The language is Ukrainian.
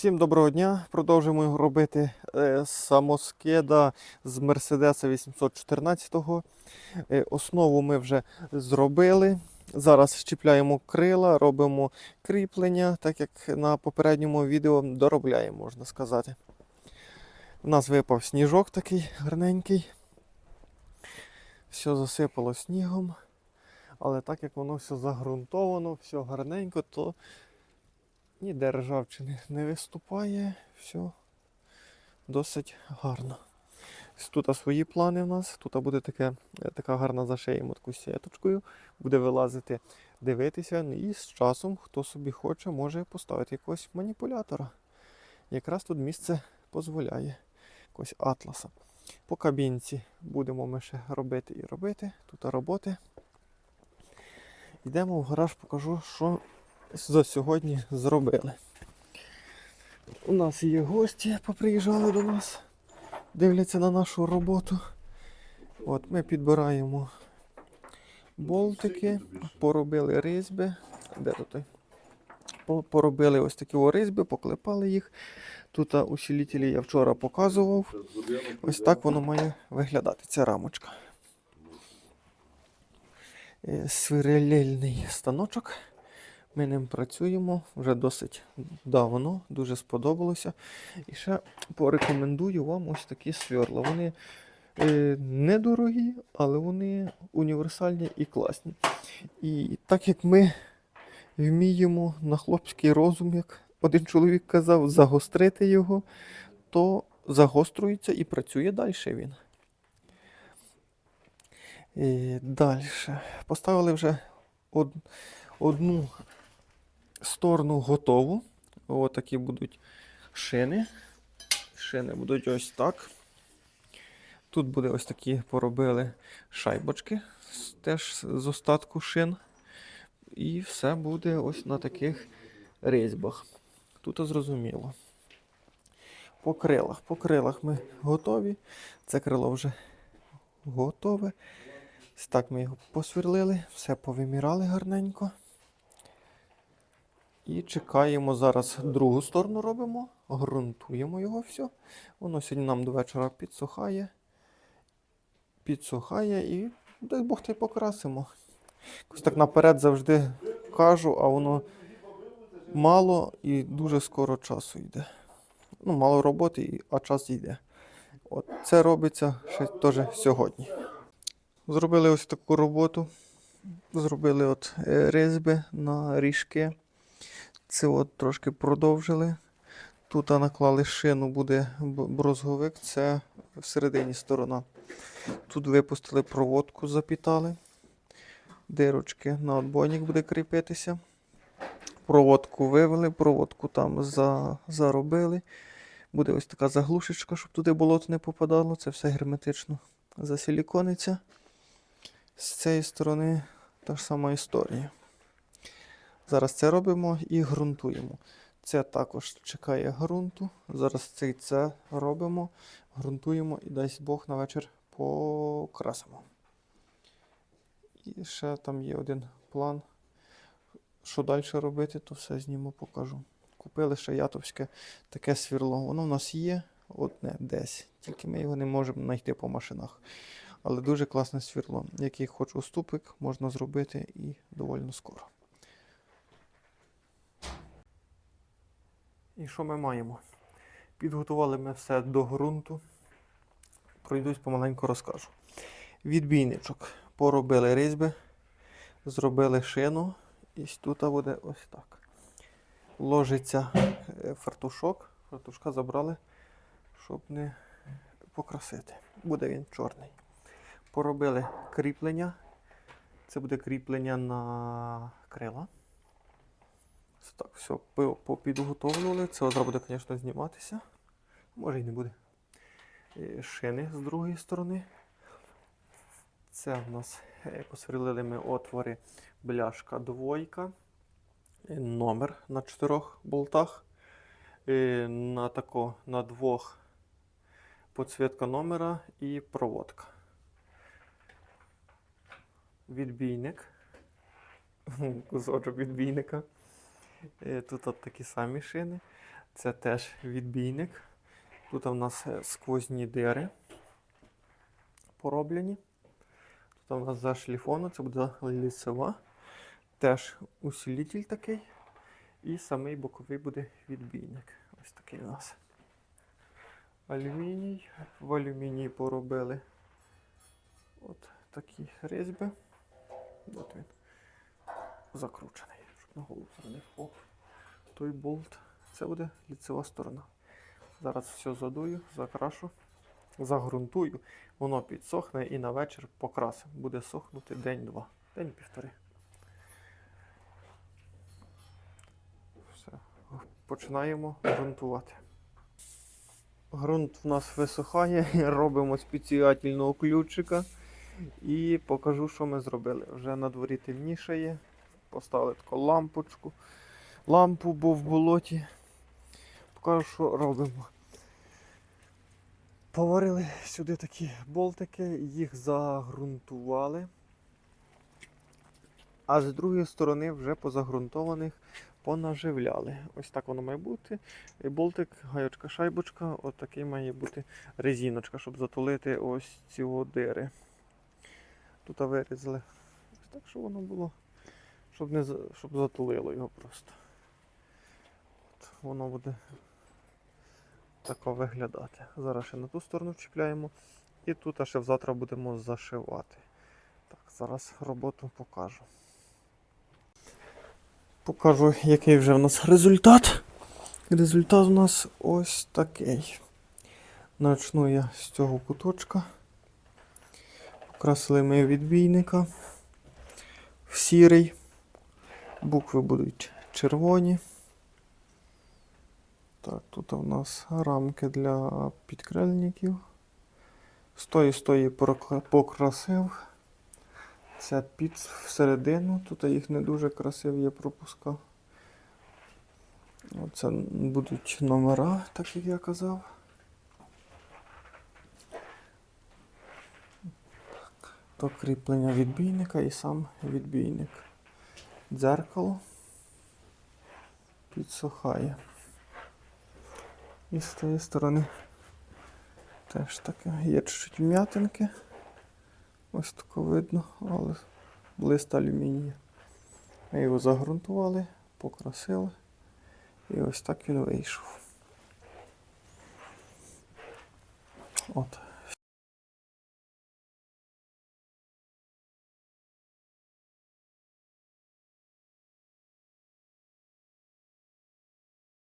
Всім доброго дня. Продовжуємо робити е, самоскида з Мерседеса 814-го. Е, основу ми вже зробили. Зараз щіпляємо крила, робимо кріплення, так як на попередньому відео доробляємо, можна сказати. У нас випав сніжок такий гарненький. Все засипало снігом. Але так як воно все загрунтовано, все гарненько, то ніде ржавчини не виступає, все досить гарно. Тут свої плани в нас. Тут буде таке, е, така гарна зашиємо таку сіточкою, буде вилазити, дивитися. Ну, І з часом, хто собі хоче, може поставити якогось маніпулятора. Якраз тут місце дозволяє якогось атласа. По кабінці будемо ми ще робити і робити. Тут роботи. Йдемо в гараж, покажу, що за сьогодні зробили. У нас є гості, поприїжджали до нас, дивляться на нашу роботу. От Ми підбираємо болтики, поробили різьби. Де тут Поробили ось такі різьби, поклепали їх. Тут а, я вчора показував. Ось так воно має виглядати, ця рамочка. Е, станочок. Ми ним працюємо вже досить давно, дуже сподобалося. І ще порекомендую вам ось такі сверла. Вони е, недорогі, але вони універсальні і класні. І так як ми вміємо на хлопський розум, як один чоловік казав, загострити його, то загострюється і працює далі він. Далі. Поставили вже од, одну сторону готову. Ось такі будуть шини. Шини будуть ось так. Тут буде ось такі поробили шайбочки, теж з остатку шин. І все буде ось на таких різьбах. Тут зрозуміло. По крилах. По крилах ми готові. Це крило вже готове. Так ми його посверлили, все повимірали гарненько. І чекаємо зараз другу сторону робимо, ґрунтуємо його все. Воно сьогодні нам до вечора підсухає. Підсухає і дай Бог та й покрасимо. Якось так наперед завжди кажу, а воно мало і дуже скоро часу йде. Ну, мало роботи, а час йде. От це робиться ще теж сьогодні. Зробили ось таку роботу. Зробили от е, різьби на ріжки. Це от трошки продовжили. Тут наклали шину, буде брозговик, це всередині сторона. Тут випустили проводку, запітали. Дирочки на отбойник буде кріпитися. Проводку вивели, проводку там за, заробили. Буде ось така заглушечка, щоб туди болото не попадало. Це все герметично засилікониться. З цієї сторони та ж сама історія. Зараз це робимо і ґрунтуємо. Це також чекає ґрунту. Зараз цей це робимо, ґрунтуємо і дасть Бог на вечір покрасимо. І ще там є один план. Що далі робити, то все зніму, покажу. Купили ще ятовське таке свірло. Воно в нас є одне десь. Тільки ми його не можемо знайти по машинах. Але дуже класне свірло. Який хоч уступик можна зробити і доволі скоро. І що ми маємо? Підготували ми все до ґрунту. Пройдусь помаленьку розкажу. Відбійничок. Поробили різьби, зробили шину. І тут буде ось так. Ложиться е, фартушок. Фартушка забрали, щоб не покрасити. Буде він чорний. Поробили кріплення. Це буде кріплення на крила. Так, все попідготовлювали. Це зараз буде, звісно, зніматися. Може і не буде. Е, Шини з другої сторони. Це в нас е, посверлили ми отвори бляшка двойка. Е, Номер на чотирьох болтах. На тако, на двох підсвітка номера і проводка. Відбійник. Кусочок відбійника. Е, Тут от такі самі шини. Це теж відбійник. Тут у нас е, сквозні дири пороблені. Тут у нас зашліфовано, це буде лісова. Теж усилитель такий. І самий боковий буде відбійник. Ось такий у нас. Алюміній. В алюмінії поробили от такі різьби. От він закручений, на голову не впав. Той болт. Це буде ліцева сторона. Зараз все задую, закрашу, загрунтую. Воно підсохне і на вечір покрасимо. Буде сохнути день-два. День-півтори. Все. Починаємо ґрунтувати. Ґрунт в нас висохає, робимо спеціального ключика і покажу, що ми зробили. Вже на дворі темнішає. Поставили таку лампочку. Лампу, бо в болоті. Покажу, що робимо. Поварили сюди такі болтики, їх загрунтували. А з другої сторони вже позагрунтованих понаживляли. Ось так воно має бути. І болтик, гайочка, шайбочка, от має бути резиночка, щоб затулити ось ці дири. Тут вирізали. Ось так, щоб воно було, щоб, не, щоб затулило його просто. От, воно буде тако виглядати. Зараз ще на ту сторону вчіпляємо. І тут ще завтра будемо зашивати. Так, зараз роботу покажу. Покажу, який вже в нас результат. Результат у нас ось такий. Начну я з цього куточка. Покрасили ми відбійника в сірий. Букви будуть червоні. Так, тут у нас рамки для підкрильників. З тої з покрасив. Це під всередину. Тут їх не дуже красиві я пропускав. Оце будуть номера, так як я казав. То кріплення відбійника і сам відбійник. Дзеркало підсухає. І з тієї сторони теж таке. Є чуть-чуть м'ятинки. Ось тако видно, але лист алюмінію. Ми його загрунтували, покрасили. І ось так він вийшов. От.